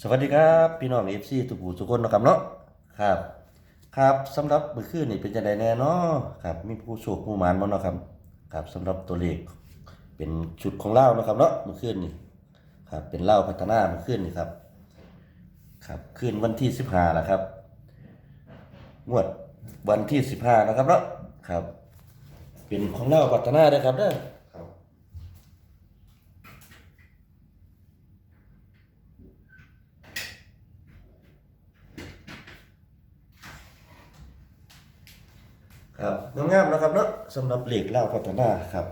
สวัสดีครับพี่น้องเอฟซีทุกผู้ทุกคนนะครับเนาะครับ ครับสำหรับมื้อคืนนี่เป็นจังไดแน่เนาะครับมีผู้โชคผู้หมานบ่เนาะครับครับสำหรับตัวเลขเป็นชุดของเล่านะครับเนาะมื้อคืนนี่ครับเป็นเล่าพัฒนามื้อคืนนี่ครับครับคืนวันที่15แล้วครับงวดวันที่15นะครับเนาะครับ เป็นของเล่าพัฒนาเด้ครับเด้อ ครับครับงามๆนะครับเนาะสำหรับเหล็กเล่าพัฒนาครับ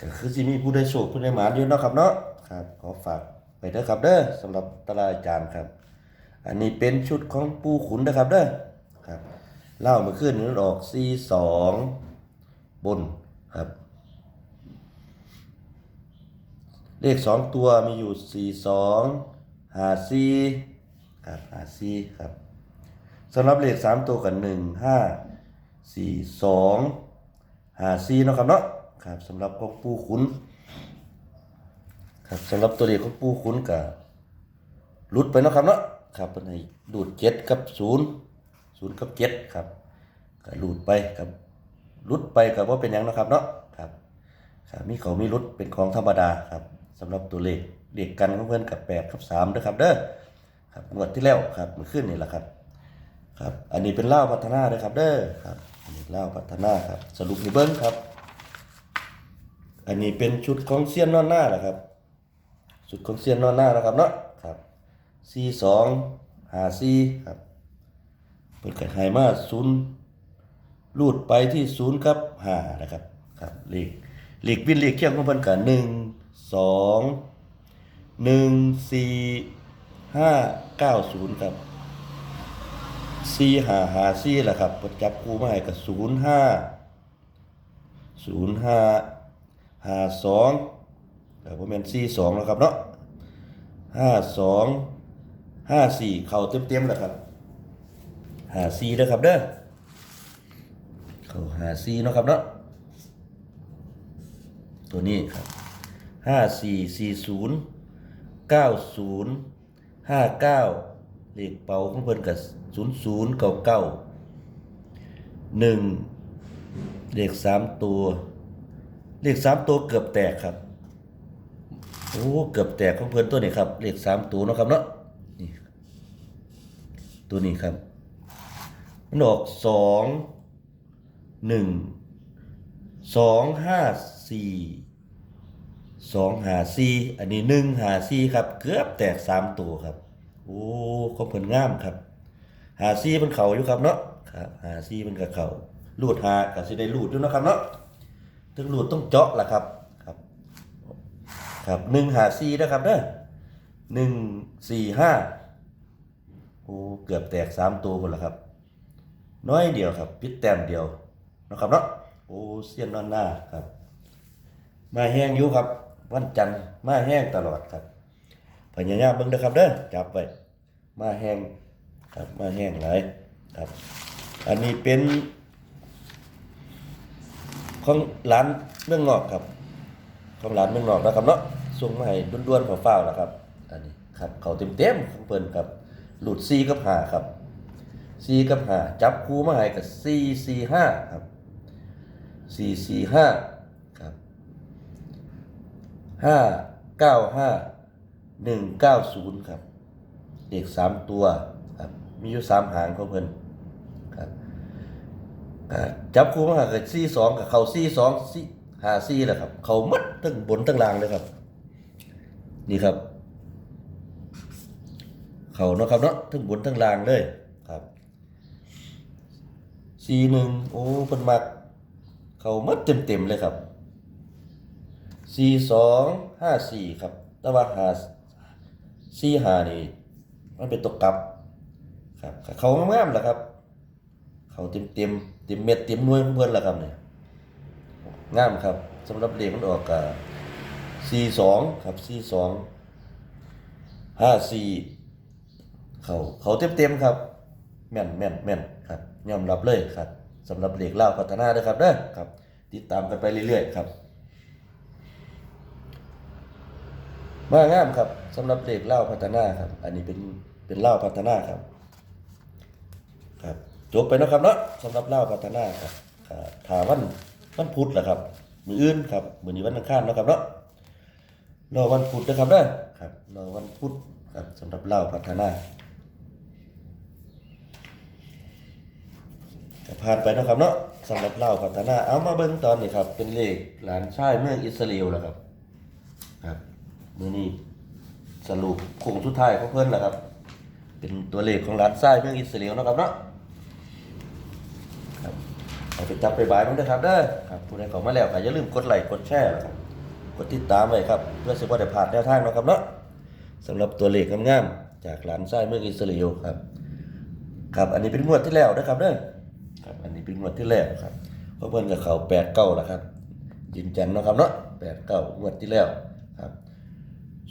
ก็คือสิมีผู้ได้โชคผู้ได้หมานอยู่เนาะครับเนาะครับขอฝากไปเด้อครับเด้อสำหรับตารางอาจารย์ครับ อันนี้เป็นชุดของปูขุนนะครับเด้อครับเล่ามื่อคืนนี้มันออก42บนครับ เลขสองตัวมีอยู่42 54ครับ54ครับสำหรับเลขสามตัวกันหนึ่งห้า สี่สองหาสี่เนาะครับเนาะครับสำหรับของปูขุนครับสำหรับตัวเลขของปูขุนกับลุดไปเนาะครับเนาะครับเป็นดูดเจ็ดกับศูนย์ศูนย์กับเจ็ดครับก็หลุดไปกับลุดไปกับว่าเป็นยังเนาะครับเนาะครับครับมีเขามีลุดเป็นของธรรมดาครับสำหรับตัวเลขเลขกันของเพื่อนกับแปดกับสามเด้อครับเด้อครับงวดที่แล้วครับมื่อคืนนี่แหละครับครับ อันนี้เป็นเล่าพัฒนาเลยครับเด้อครับ เล่าพัฒนาครับ สรุปนี่เบิ้งครับ อันนี้เป็นชุดของเซียนนอนหน้าแหละครับชุดของเซียนนอนหน้านะครับเนาะครับ C สองหา C ครับเป็นไข่มาศูนย์รูดไปที่ศูนย์กับหานะครับครับเลขเลขวินเลขเคียงของเพิ่นกับหนึ่งสองหนึ่งสี่ห้าเก้าศูนย์ครับ สี่หาหาสี่แหละครับปดจับคู่มาให้กับศูนย์ห้าศูนย์ห้าห้าสองแต่ผมเป็นสี่สองแล้วครับเนาะห้าสองห้าสี่เข่าเต็มเต็มๆแล้วครับหาสี่แล้วครับเด้อเข่าหาสี่เนาะครับเนาะตัวนี้ครับห้าสี่สี่ศูนย์เก้าศูนย์ห้าเก้า เลขเป่าของเพิ่นกับศูนย์ศูนย์เก้าเก้าหนึ่งเลขสามตัว เลขสามตัวเกือบแตกครับโอ้เกือบแตกของเพิ่นตัวนี้ครับ เลขสามตัวเนาะครับเนาะนี่ตัวนี้ครับมันออกสองหนึ่งสองห้าสี่สองหาสี่อันนี้หนึ่งหาสี่ครับ เกือบแตกสามตัวครับ โอ้ของเพิ่นงามครับ หาซี่มันเข่าอยู่ครับเนาะครับหาซี่มันกับเข่าลูดหาก็สิได้ลูดอยู่นะครับเนาะถึงลูดต้องเจาะล่ะครับครับ ครับหนึ่งหาซี่นะครับเด้อหนึ่งสี่ห้าโอ้เกือบแตกสามตัวคนละครับ น้อยเดียวครับพิษแต้มเดียวนะครับเนาะโอ้เสี้ยนนอนหน้าครับ มาแห้งอยู่ครับ วันจันทร์มาแห้งตลอดครับ พยายามเบิ่งเด้อครับเด้อจับไว้มาแห้งครับมาแห้งหลายครับ อันนี้เป็นของร้านเมืองนอกครับของร้านเมืองนอกนะครับเนาะส่งมาให้ด้วนๆฝ้าวๆนะครับ อันนี้ครับเขาเต็มๆของเพิ่นครับหลุดซีกับหาครับซีกับหาจับคู่มาให้กับซีซีห้าครับซีซีห้าครับห้าเก้าห้า หนึ่งเก้าศูนย์ครับ เด็กสามตัวครับมีอยู่สามหางของเพิ่นครับจับคู่มากับซีสองกับเขาซีสองซีหาซีแหละครับ เขาหมัดทั้งบนทั้งล่างเลยครับ นี่ครับ เขาเนาะครับเนาะทั้งบนทั้งล่างเลยครับซีหนึ่งโอ้เพิ่นมักเขาหมัดเต็มเต็มๆเลยครับซีสองห้าสี่ครับแต่ว่าหา ซีหานี่มันเป็นตกกลับครับ เขางามๆแหละครับ เขาเต็มเต็มเต็มเม็ดเต็มหน่วยของเพื่อนแหละครับเนี่ยงามครับสำหรับเลขมันออกกับสี่สองครับสี่สองห้าสี่เขาเขาเต็มเต็มครับ แม่นแม่นแม่นครับยอมรับเลยครับสำหรับเลขเล่าพัฒนาเด้อครับเด้อครับ ติดตามกันไปเรื่อยๆครับมางามครับ สำหรับเลขเล่าพัฒนาครับ อันนี้เป็นเป็นเล่าพัฒนาครับครับจบไปนะครับเนาะสำหรับเล่าพัฒนาครับถาวันวันพุธแหละครับ มืออื่นครับมือนี้วันอังคารนะครับเนาะรอวันพุธนะครับเด้อครับรอวันพุธครับสำหรับเล่าพัฒนาผ่านไปนะครับเนาะสำหรับเล่าพัฒนาเอามาเบิ่งตอนนี้ครับ เป็นเลขหลานชายเมืองอิสราเอลแล้วครับ ครับมือนี้ สรุปโค้งสุดท้ายของเพิ่อนแหละครับ เป็นตัวเลขของหลานชายเมืองอิสราเอลนะครับเนาะครับเอาไปจับไปบายมันนะครับเด้อครับผู้ใดข้ามาแล้วก็อย่าลืมกดไลค์กดแชร์นะครับกดติดตามไว้ครับเพื่อสิบ่ได้พลาดแนวทางนะครับเนาะสำหรับตัวเลขงามๆจากหลานชายเมืองอิสราเอลครับ ครับอันนี้เป็นงวดที่แล้วนะครับเด้อครับอันนี้เป็นงวดที่แล้วครับเพราะเพิ่นก็เข้า8 9แล้วครับยืนยันนะครับเนาะ8 9งวดที่แล้ว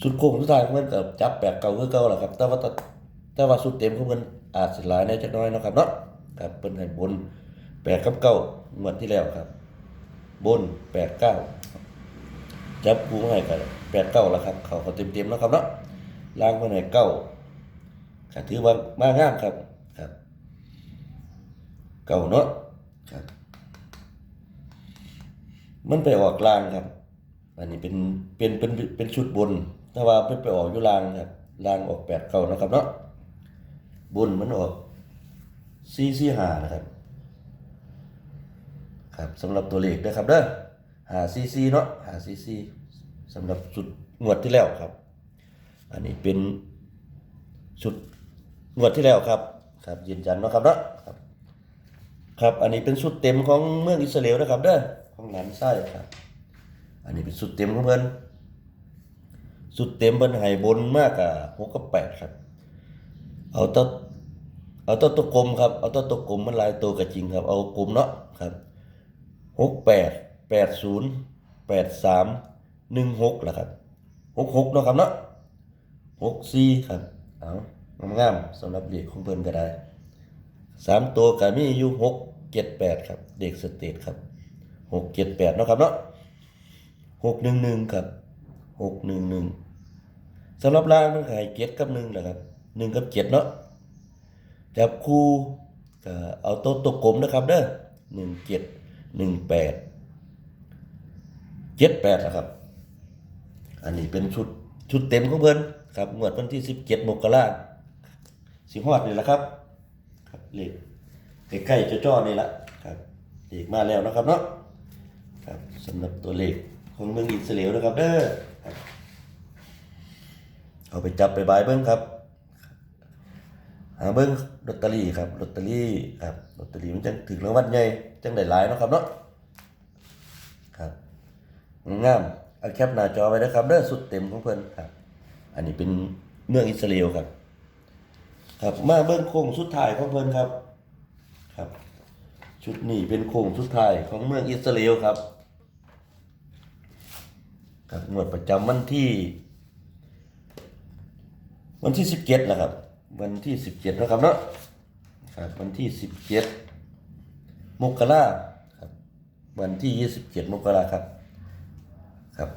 สุดโค้งสุดท้ายของเพิ่นก็จับ8 9คือเก่าแหละครับ แต่ว่าตอนแต่ว่าสุดเต็มของเพิ่นอาจสิหลายในจักน้อยนะครับเนาะครับเพิ่นให้บนแปดกับเก้างวดที่แล้วครับ บนแปดเก้าจับคูให้กันแปดเก้าแล้วครับ เขาเขาเต็มเต็มแล้วครับเนาะล่างเพื่อนให้เก้าก็ถือว่ามางามครับครับเก้าเนาะครับ มันไปออกล่างครับ อันนี้เป็นเป็นเป็นเป็นชุดบน แต่ว่าไปไปออกอยู่ลางครับลางออกแปดเก้านะครับเนาะบนมันออกสี่สี่หานะครับ ครับสำหรับตัวเลขนะครับเด้อหาซีซีเนาะหาซีซีสำหรับชุดงวดที่แล้วครับ อันนี้เป็นชุดงวดที่แล้วครับ ครับยืนยันเนาะครับเนาะครับ ครับอันนี้เป็นชุดเต็มของเมืองอิสราเอลนะครับเด้อของหลานไส้ครับ อันนี้เป็นชุดเต็มของเพิ่อน ชุดเต็มเพิ่นให้บนมากกับหกกับแปดครับ เอาตัวเอาตัวตัวกลมครับ เอาตัวตัวกลมมันลายตัวก็จริงครับ เอากลมเนาะครับหกแปดแปดศูนย์แปดสามหนึ่งหกแหละครับหกหกเนาะครับเนาะหกสี่ครับเอางามๆสำหรับเด็กของเพิ่นก็ได้สามตัวก็มีอยู่หกเจ็ดแปดครับ เด็กสเตทครับหกเจ็ดแปดเนาะครับเนาะหกหนึ่งหนึ่งครับหกหนึ่งหนึ่ง สำหรับล่างมันขายเจ็ดกับหนึ่งแหละครับหนึ่งกับเจ็ดเนาะจับคู่ก็เอาตัวตัวกลมนะครับเด้อหนึ่งเจ็ดหนึ่งแปดเจ็ดแปดนะครับ อันนี้เป็นชุดชุดเต็มของเพิ่นครับงวดวันที่สิบเจ็ดมกราสิงหอดนี่แหละครับครับเลขใกล้ๆจ้อนี่แหละครับเลขมาแล้วนะครับเนาะครับสำหรับตัวเลขของเมืองอิสราเอลนะครับเด้อ เอาไปจับไปบายเบิ้งครับ หาเบิ้งลอตเตอรี่ครับลอตเตอรี่ครับลอตเตอรี่มันจังถึงรางวัลใหญ่จังได้หลายเนาะครับเนาะครับงามเอาแคปหน้าจอไว้นะครับเด้อสุดเต็มของเพิ่นครับ อันนี้เป็นเมืองอิสราเอลครับ ครับมาเบิ้งโค้งสุดท้ายของเพิ่นครับ ครับ ชุดนี้เป็นโค้งสุดท้ายของเมืองอิสราเอลครับครับงวดประจำวันที่ วันที่สิบเจ็ดนะครับ วันที่สิบเจ็ดนะครับเนาะครับวันที่สิบเจ็ดมกราครับวันที่ยี่สิบเจ็ดมกราครับครับ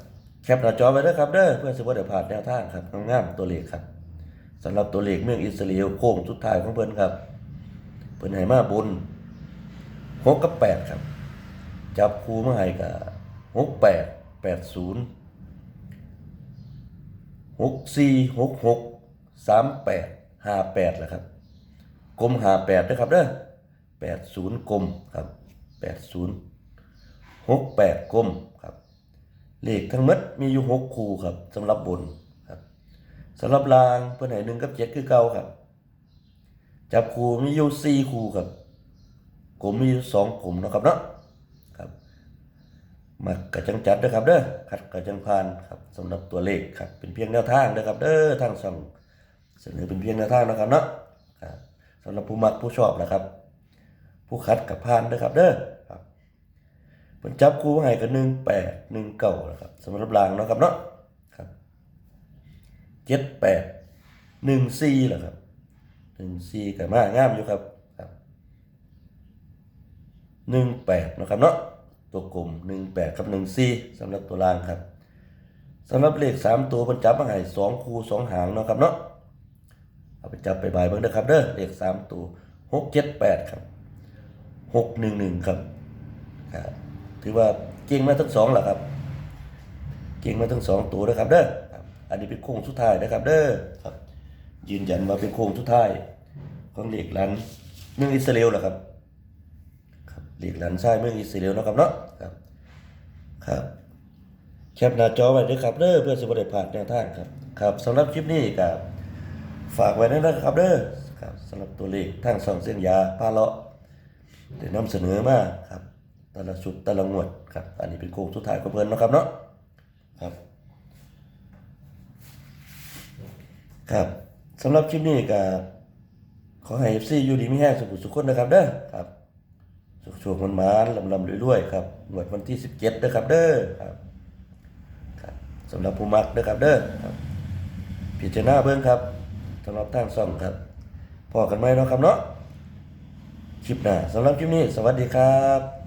แคปหน้าจอไว้ด้วยครับเด้อเพื่อสิว่าเดี๋ยวผ่านแนวทางครับงามๆตัวเลขครับสำหรับตัวเลขเมืองอิสราเอลโค้งสุดท้ายของเพิ่นครับเพิ่นให้มาบุญหกกับแปดครับ จับคู่มาให้กับหกแปดแปดศูนย์หกสี่หกหก สามแปดห้าแปดแหละครับกลมห้าแปดด้วยครับเด้อแปดศูนย์กลมครับแปดศูนย์หกแปดกลมครับเลขทั้งหมดมีอยู่หกคู่ครับสำหรับบนครับสำหรับรางเพื่อนไหนหนึ่งกับเจ็ดคือเก่าครับ จับคู่มีอยู่สี่คู่ครับกลมมีอยู่สองกลมนะครับเนาะครับมากระจังจัดเด้อครับเด้อขัดกระจังพานครับสำหรับตัวเลขครับเป็นเพียงแนวทางเด้อครับเด้อทางช่อง เสนอเป็นเพียงแนวทางนะครับเนาะสำหรับผู้มักผู้ชอบนะครับ ผู้คัดกับพานเด้อครับเด้อครับเพิ่นจับคู่ให้กัน1 8 1 9นะครับสำหรับรางนะครับเนาะครับ7 8 1 4ล่ะครับ1 4ก็มางามอยู่ครับครับหนึ่งแปดนะครับเนาะตัวกลมหนึ่งแปดกับหนึ่งสี่สำหรับตัวลางครับสำหรับเลขสามตัวเพิ่นจับมาให้สองคู่สองหางนะครับเนาะ เอาไปจับไปบายเบิ่งเด้อครับเด้อเลขสามตัวหกเจ็ดแปดครับหกหนึ่งหนึ่งครับครับถือว่าเก่งมาทั้งสองแหละครับ เก่งมาทั้งสองตัวนะครับเด้อครับอันนี้เป็นโค้งสุดท้ายนะครับ เด้อครับ ยืนยันว่าเป็นโค้งสุดท้ายของเหล็กลันเมืองอิสราเอลแหละครับครับเหล็กลันใช่เมืองอิสราเอลนะครับเนาะครับครับแคปหน้าจอไว้ด้วยครับเด้อเพื่อสิบ่ได้พลาดแนวทางครับครับสำหรับคลิปนี้ก็ ฝากไว้ด้วยนะครับเด้อครับสำหรับตัวเลขทางสองเส้นยาพาเลาะได้นำเสนอมาครับแต่ละชุดแต่ละงวดครับ อันนี้เป็นโค้งสุดท้ายของเพิ่นนะครับเนาะครับครับสำหรับคลิปนี้ก็ขอให้ FC อยู่ดีมีแห้งสุขสุขคนนะครับเด้อครับสุขโชคมันมานลำลำรวยๆครับงวดวันที่17นะครับเด้อครับครับสำหรับผู้มักเด้อครับเด้อครับพิจารณาเบิ่งครับ สำหรับทางซ่องครับพอกันไหมเนาะครับเนาะคลิปหน้าสำหรับคลิปนี้ สวัสดีครับ